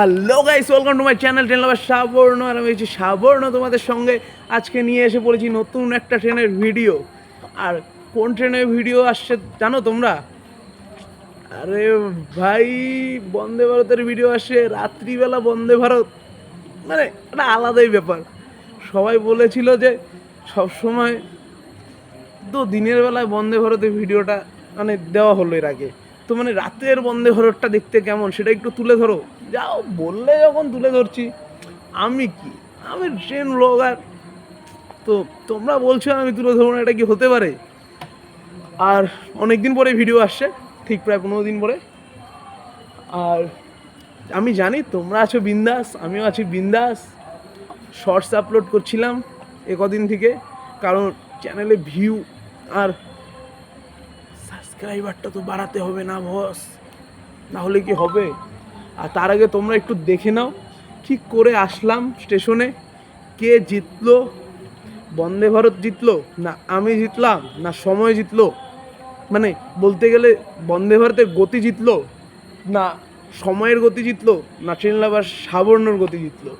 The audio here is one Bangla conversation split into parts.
Hello guys welcome to my channel train lover Saborno আর আমি হচ্ছি সাবর্ণ তোমাদের সঙ্গে। আজকে নিয়ে এসে পড়েছি নতুন একটা ট্রেনের ভিডিও। আর কোন ট্রেনের ভিডিও আসছে জানো তোমরা? আরে ভাই, বন্দে ভারতের ভিডিও আসছে, রাত্রিবেলা বন্দে ভারত। মানে একটা আলাদাই ব্যাপার। সবাই বলেছিল যে সব সময় তো দিনের বেলায় বন্দে ভারতের ভিডিওটা মানে দেওয়া হলো এর আগে। তো মানে রাতের বন্দে ভারতটা দেখতে কেমন, সেটা একটু তুলে ধরো। যাও বললে যখন তুলে ধরছি। আমি কি? আমি ট্রেন ব্লগার তো তোমরা বলছো আমি তুলে ধরবো এটা কি হতে পারে? আর অনেক দিন পরে ভিডিও আসছে, ঠিক প্রায় পনেরো দিন পরে। আর আমি জানি তোমরা আছো বিন্দাস, আমিও আছি বিন্দাস। শর্টস আপলোড করছিলাম এ কদিন থেকে, কারণ চ্যানেলে ভিউ আর সাবস্ক্রাইবারটা তো বাড়াতে হবে না বস না হলে কি হবে? আর তার আগে তোমরা একটু দেখে নাও ঠিক করে আসলাম স্টেশনে। কে জিতলো? বন্দে ভারত জিতলো? না, আমি জিতলাম? না, সময় জিতলো? মানে বলতে গেলে বন্দে ভারতের গতি জিতলো? না, সময়ের গতি জিতলো? না, ট্রেন লাভার সাবর্ণর গতি জিতলো?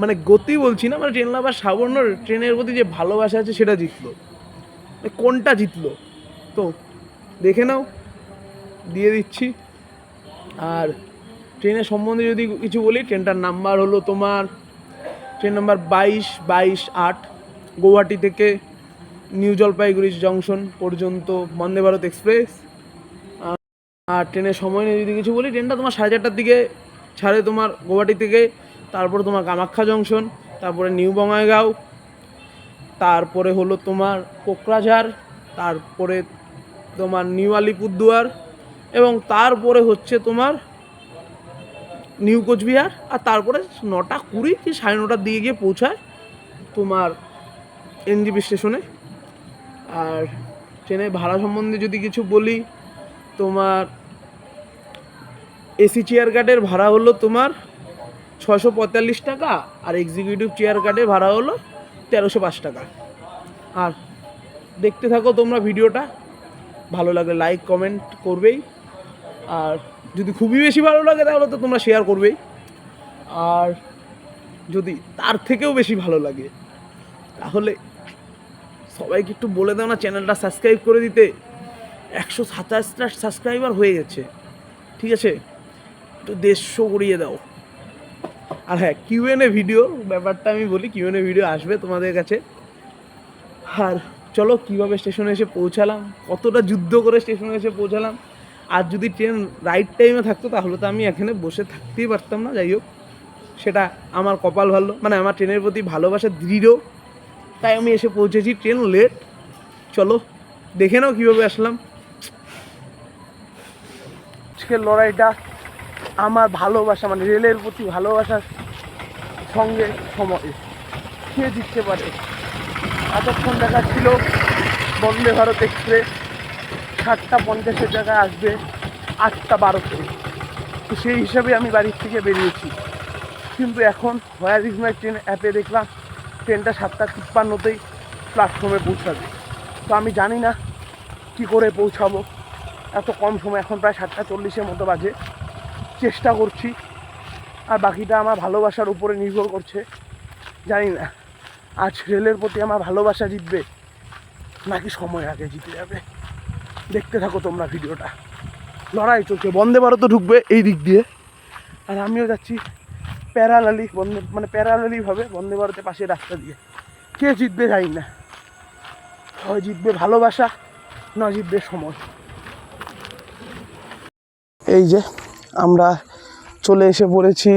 মানে গতি বলছি না মানে ট্রেন লাভার সাবর্ণর ট্রেনের প্রতি যে ভালোবাসা আছে সেটা জিতলো। মানে কোনটা জিতলো? তো দেখে নাও, দিয়ে দিচ্ছি। আর ট্রেনের সম্বন্ধে যদি কিছু বলি, ট্রেনটার নাম্বার হলো তোমার, ট্রেন নাম্বার বাইশ বাইশ, আট, গৌহাটি থেকে নিউ জলপাইগুড়ি জংশন পর্যন্ত বন্দে ভারত এক্সপ্রেস। আর- ট্রেনের সময় নিয়ে যদি কিছু বলি, ট্রেনটা তোমার সাড়ে চারটার দিকে ছাড়ে তোমার গৌহাটি থেকে, তারপরে তোমার কামাখ্যা জংশন, তারপরে নিউ বঙ্গাইগাঁও, তারপরে হলো তোমার কোকরাঝার তারপরে তোমার নিউ আলিপুরদুয়ার, এবং তারপরে হচ্ছে তোমার নিউ কোচবিহার, আর তারপরে নটা কুড়ি কি সাড়ে নটার দিকে গিয়ে পৌঁছায় তোমার এনজিবি স্টেশনে। আর ট্রেনের ভাড়া সম্বন্ধে যদি কিছু বলি, তোমার এসি চেয়ার কার্ডের ভাড়া হলো তোমার ছশো পঁয়তাল্লিশ টাকা, আর এক্সিকিউটিভ চেয়ার কার্ডের ভাড়া হলো তেরোশো পাঁচ টাকা। আর দেখতে থাকো তোমরা ভিডিওটা, ভালো লাগলে লাইক, কমেন্ট করবেই। আর যদি খুবই বেশি ভালো লাগে, তাহলে তো তোমরা শেয়ার করবেই। আর যদি তার থেকেও বেশি ভালো লাগে, তাহলে সবাইকে একটু বলে দাও না, চ্যানেলটা সাবস্ক্রাইব করে দিতে। একশো সাতাশটা সাবস্ক্রাইবার হয়ে গেছে, ঠিক আছে? একটু দেড়শো করিয়ে দাও। আর হ্যাঁ কিউএনএ ভিডিও ব্যাপারটা আমি বলি কিউএনএ ভিডিও আসবে তোমাদের কাছে। আর চলো, কীভাবে স্টেশনে এসে পৌঁছালাম, কতটা যুদ্ধ করে স্টেশনে এসে পৌঁছালাম আর যদি ট্রেন রাইট টাইমে থাকতো, তাহলে তো আমি এখানে বসে থাকতেই পারতাম না, যাই হোক। সেটা আমার কপাল ভালো মানে আমার ট্রেনের প্রতি ভালোবাসা দৃঢ়। তাই আমি এসে পৌঁছেছি ট্রেন লেট চলো, দেখে নাও কীভাবে আসলাম। আজকের লড়াইটা আমার ভালোবাসা মানে রেলের প্রতি ভালোবাসার সঙ্গে সময়। কে জিততে পারে? এতক্ষণ দেখাচ্ছিল বন্দে ভারত এক্সপ্রেস। সাতটা পঞ্চাশের জায়গায় আসবে আটটা বারোতে। তো সেই হিসাবে আমি বাড়ির থেকে বেরিয়েছি। কিন্তু এখন হোয়ার ইজ মাই ট্রেন অ্যাপে দেখলাম ট্রেনটা সাতটা তিপ্পান্নতেই প্ল্যাটফর্মে পৌঁছাবে। তো আমি জানি না কি করে পৌঁছাবো। এত কম সময়, এখন প্রায় সাতটা চল্লিশের মতো বাজে। চেষ্টা করছি। আর বাকিটা আমার ভালোবাসার উপরে নির্ভর করছে। জানি না, আজ রেলের প্রতি আমার ভালোবাসা জিতবে নাকি সময় আগে জিতে যাবে? দেখতে থাকো তোমরা ভিডিওটা। লড়াই চলছে, বন্দে ভারতও ঢুকবে এই দিক দিয়ে। আর আমিও যাচ্ছি প্যারালালি বন্দে মানে প্যারালালিভাবে বন্দে ভারতের পাশে রাস্তা দিয়ে। কে জিতবে জানি না। হয় জিতবে ভালোবাসা, না জিতবে সময়। এই যে আমরা চলে এসে পড়েছি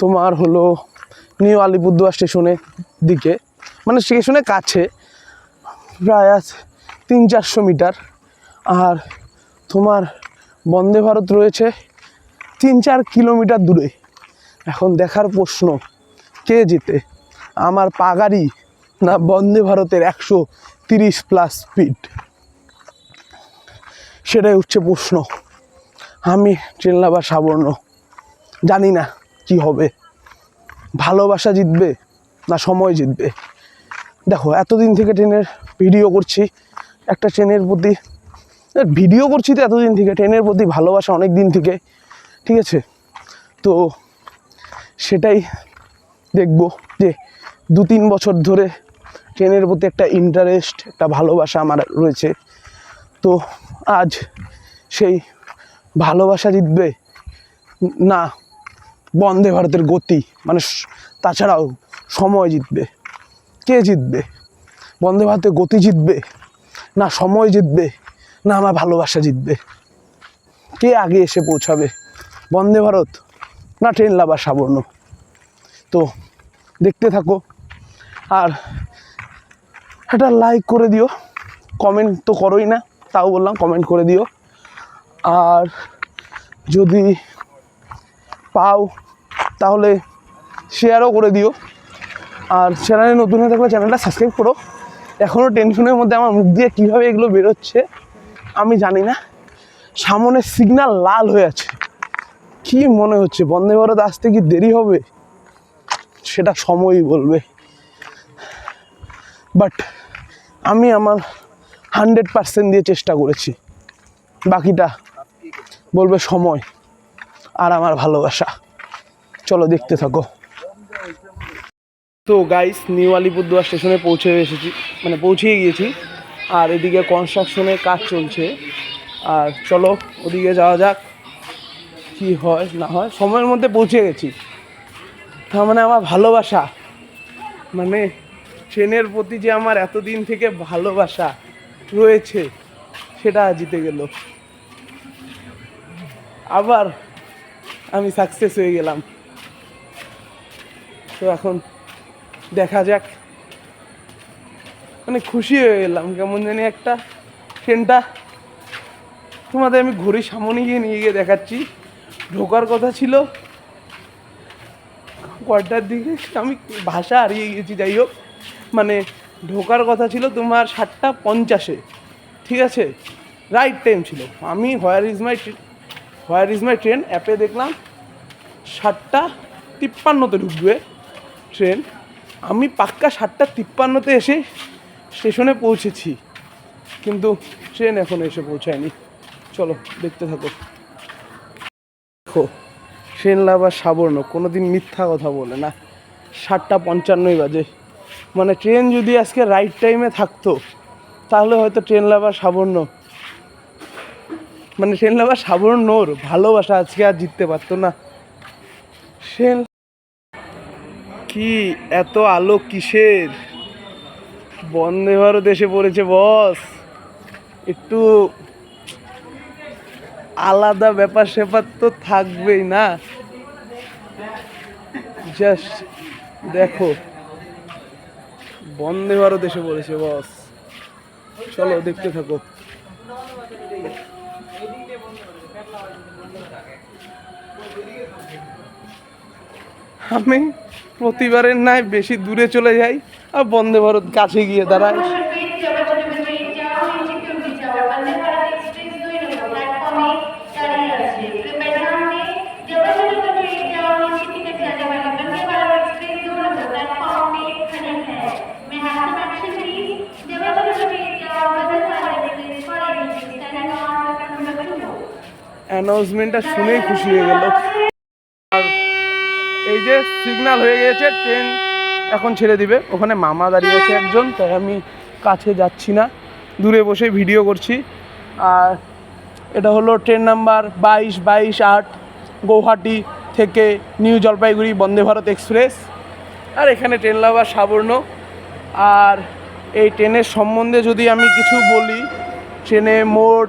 তোমার হলো নিউ আলিপুরদুয়ার স্টেশনের দিকে। মানে স্টেশনের কাছে, প্রায় আজ তিন চারশো মিটার। আর তোমার বন্দে ভারত রয়েছে তিন চার কিলোমিটার দূরে। এখন দেখার প্রশ্ন, কে জিতে? আমার পাগাড়ি না বন্দে ভারতের একশো তিরিশ প্লাস স্পিড সেটাই হচ্ছে প্রশ্ন। আমি ট্রেন লাভার সাবর্ণ, জানি না কি হবে। ভালোবাসা জিতবে না সময় জিতবে? দেখো, এতদিন থেকে ট্রেনের ভিডিও করছি, একটা ট্রেনের প্রতি ভিডিও করছি তো এতদিন থেকে, ট্রেনের প্রতি ভালোবাসা অনেক দিন থেকে, ঠিক আছে? তো সেটাই দেখব যে দু তিন বছর ধরে ট্রেনের প্রতি একটা ইন্টারেস্ট একটা ভালোবাসা আমার রয়েছে। তো আজ সেই ভালোবাসা জিতবে না বন্দে ভারতের গতি মানে তাছাড়াও সময় জিতবে। কে জিতবে? বন্দে ভারতের গতি জিতবে না সময় জিতবে? না, আমার ভালোবাসা জিতবে। কে আগে এসে পৌঁছাবে? বন্দে ভারত। না, ট্রেন লাভার সাবর্ণ। তো দেখতে থাকো। আর একটা লাইক করে দিও। কমেন্ট তো করোই না, তাও বললাম কমেন্ট করে দিও। আর যদি পাও, তাহলে শেয়ারও করে দিও। আর চ্যানেলে নতুন হয়ে থাকলে চ্যানেলটা সাবস্ক্রাইব করো। এখনও টেনশনের মধ্যে আমার মুখ দিয়ে কীভাবে এগুলো বেরোচ্ছে আমি জানি না সামনের সিগন্যাল লাল হয়ে আছে। কি মনে হচ্ছে, বন্দে ভারত আসতে কি দেরি হবে? সেটা সময়ই বলবে। বাট আমি আমার হান্ড্রেড পার্সেন্ট দিয়ে চেষ্টা করেছি। বাকিটা বলবে সময় আর আমার ভালোবাসা। চলো দেখতে থাকো। তো গাইস নিউ আলিপুরদুয়ার স্টেশনে পৌঁছে এসেছি মানে পৌঁছেই গিয়েছি। আর এদিকে কনস্ট্রাকশনের কাজ চলছে। আর চলো, ওদিকে যাওয়া যাক, কি হয়, না হয়। সময়ের মধ্যে পৌঁছে গেছি। তার মানে আমার ভালোবাসা। মানে ট্রেনের প্রতি যে আমার এতদিন থেকে ভালোবাসা রয়েছে, সেটা জিতে গেল। আবার আমি সাকসেস হয়ে গেলাম। তো এখন দেখা যাক। মানে খুশি হয়ে গেলাম কেমন জানি একটা ট্রেনটা তোমাদের আমি ঘড়ির সামনে গিয়ে নিয়ে গিয়ে দেখাচ্ছি। ঢোকার কথা ছিল। কয়টার দিকে আমি ভাষা হারিয়ে গেছি যাই হোক। মানে ঢোকার কথা ছিল তোমার সাতটা পঞ্চাশে। ঠিক আছে? রাইট টাইম ছিল। আমি where is my where is my train অ্যাপে দেখলাম সাতটা তিপ্পান্নতে ঢুকবে ট্রেন আমি পাক্কা সাতটা তিপ্পান্নতে এসে স্টেশনে পৌঁছেছি, কিন্তু ট্রেন এখন এসে পৌঁছায়নি। চলো, দেখতে থাকো। দেখো, ট্রেন লাভার সাবর্ণ কোনো দিন মিথ্যা কথা বলে না। সাতটা পঞ্চান্নই বাজে। মানে ট্রেন যদি আজকে রাইট টাইমে থাকতো, তাহলে হয়তো ট্রেন লাভার সাবর্ণ মানে ট্রেন লাভার সাবর্ণর ভালোবাসা আজকে আর জিততে পারতো না। ট্রেন কি এত আলো কিসের? বন্দে ভারত এসে পড়েছে, বস। একটু আলাদা ব্যাপার স্যাপার তো থাকবেই না। জাস্ট দেখো, বন্দে ভারত এসে পড়েছে, বস। চলো, দেখতে থাকো। আমি প্রতিবারের নাই বেশি দূরে চলে যাই। আর বন্দে ভারত কাছে গিয়ে দাঁড়ায়। অ্যানাউন্সমেন্টটা শুনেই খুশি হয়ে গেল। আর এই যে সিগন্যাল হয়ে গেছে ট্রেন এখন ছেড়ে দিবে। ওখানে মামা দাঁড়িয়ে আছে একজন, তাই আমি কাছে যাচ্ছি না। দূরে বসে ভিডিও করছি। আর এটা হলো ট্রেন নাম্বার বাইশ বাইশ, আট, গৌহাটি থেকে নিউ জলপাইগুড়ি বন্দে ভারত এক্সপ্রেস। আর এখানে ট্রেন লাভার সাবর্ণ। আর এই ট্রেনের সম্বন্ধে যদি আমি কিছু বলি ট্রেনে মোট,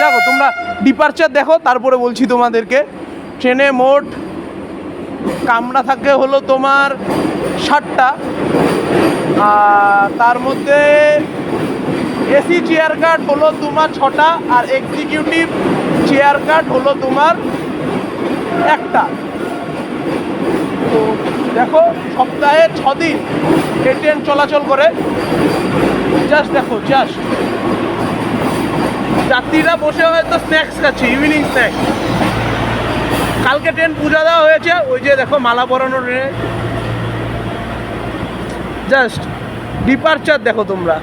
দেখো তোমরা ডিপার্চার দেখো, তারপরে বলছি তোমাদেরকে। ট্রেনে মোট কামরা থাকে হলো তোমার ষাটটা তার মধ্যে এসি চেয়ার কার্ড হলো তোমার ছটা আর এক্সিকিউটিভ চেয়ার কার্ড হলো তোমার একটা। তো দেখো, সপ্তাহে ছ দিন এই ট্রেন চলাচল করে। জাস্ট দেখো জাস্ট যাত্রীরা বসে হয়তো স্ন্যাক্স খাচ্ছে ইভিনিং স্ন্যাক্স কালকে ট্রেন পূজা দেওয়া হয়েছে, ওই যে দেখো মালা পরানো ট্রেনে জাস্ট ডিপার্চার দেখো তোমরা।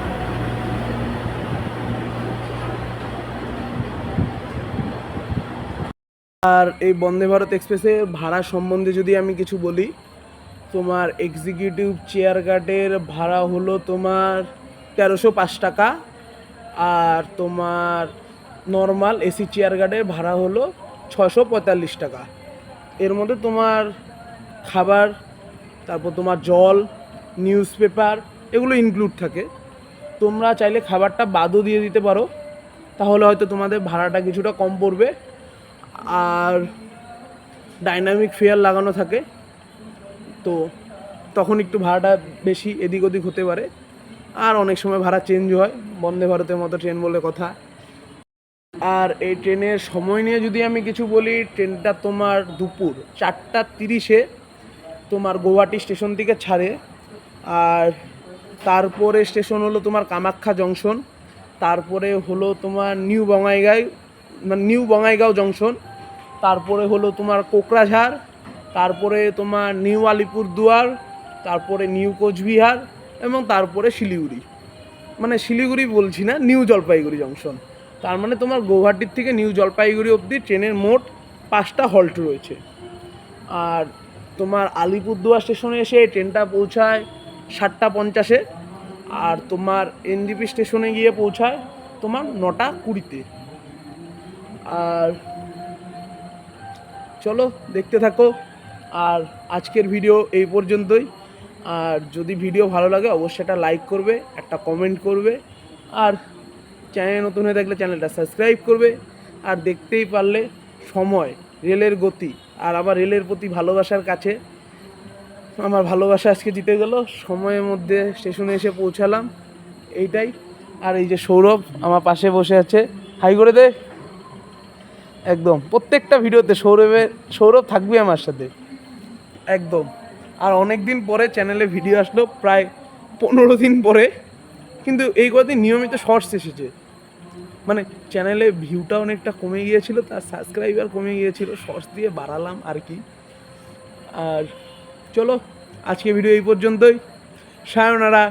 আর এই বন্দে ভারত এক্সপ্রেসের ভাড়া সম্বন্ধে যদি আমি কিছু বলি, তোমার এক্সিকিউটিভ চেয়ার গার্ডের ভাড়া হলো তোমার তেরোশো পাঁচ টাকা, আর তোমার নর্মাল এসি চেয়ার গার্ডের ভাড়া হলো ছশো পঁয়তাল্লিশ টাকা। এর মধ্যে তোমার খাবার, তারপর তোমার জল নিউজ পেপার এগুলো ইনক্লুড থাকে। তোমরা চাইলে খাবারটা বাদও দিয়ে দিতে পারো। তাহলে হয়তো তোমাদের ভাড়াটা কিছুটা কম পড়বে। আর ডাইনামিক ফেয়ার লাগানো থাকে। তো তখন একটু ভাড়াটা বেশি এদিক ওদিক হতে পারে। আর অনেক সময় ভাড়া চেঞ্জ হয়। বন্দে ভারতের মতো ট্রেন বলে কথা। আর এই ট্রেনের সময় নিয়ে যদি আমি কিছু বলি ট্রেনটা তোমার দুপুর চারটা তিরিশে তোমার গৌহাটি স্টেশন থেকে ছাড়ে। আর তারপরে স্টেশন হলো তোমার কামাখ্যা জংশন, তারপরে হলো তোমার নিউ বঙ্গাইগাঁও মানে নিউ বঙ্গাইগাঁও জংশন, তারপরে হলো তোমার কোকরাঝাড়, তারপরে তোমার নিউ আলিপুরদুয়ার তারপরে নিউ কোচবিহার এবং তারপরে শিলিগুড়ি। মানে শিলিগুড়ি বলছি না, নিউ জলপাইগুড়ি জংশন। তার মানে তোমার গৌহাটির থেকে নিউ জলপাইগুড়ি অবধি ট্রেনের মোট পাঁচটা হল্ট রয়েছে। আর তোমার আলিপুরদুয়ার স্টেশনে এসে ট্রেনটা পৌঁছায় সাতটা পঞ্চাশে আর তোমার এনজিপি স্টেশনে গিয়ে পৌঁছায় তোমার নটা কুড়িতে। আর চলো, দেখতে থাকো। আর আজকের ভিডিও এই পর্যন্তই। আর যদি ভিডিও ভালো লাগে, অবশ্যই একটা লাইক করবে, একটা কমেন্ট করবে। আর চ্যানেল নতুন হয়ে থাকলে চ্যানেলটা সাবস্ক্রাইব করবে। আর দেখতেই পারলে সময়, রেলের গতি, আর আবার রেলের প্রতি ভালোবাসার কাছে আমার ভালোবাসা আজকে জিতে গেল। সময়ের মধ্যে স্টেশনে এসে পৌঁছালাম। এইটাই। আর এই যে সৌরভ আমার পাশে বসে আছে। হাই করে দে। একদম। প্রত্যেকটা ভিডিওতে সৌরভের, সৌরভ থাকবে আমার সাথে। একদম। আর অনেক দিন পরে চ্যানেলে ভিডিও আসলো, প্রায় পনেরো দিন পরে। কিন্তু এই কদিন নিয়মিত শর্টস এসেছে। মানে চ্যানেলে ভিউটা অনেকটা কমে গিয়েছিল, তার সাবস্ক্রাইবার কমে গিয়েছিল। শর্টস দিয়ে বাড়ালাম আর কি। আর চলো আজকে ভিডিও এই পর্যন্তই। Sayonara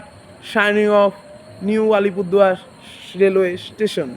shining of new Alipurduar railway station.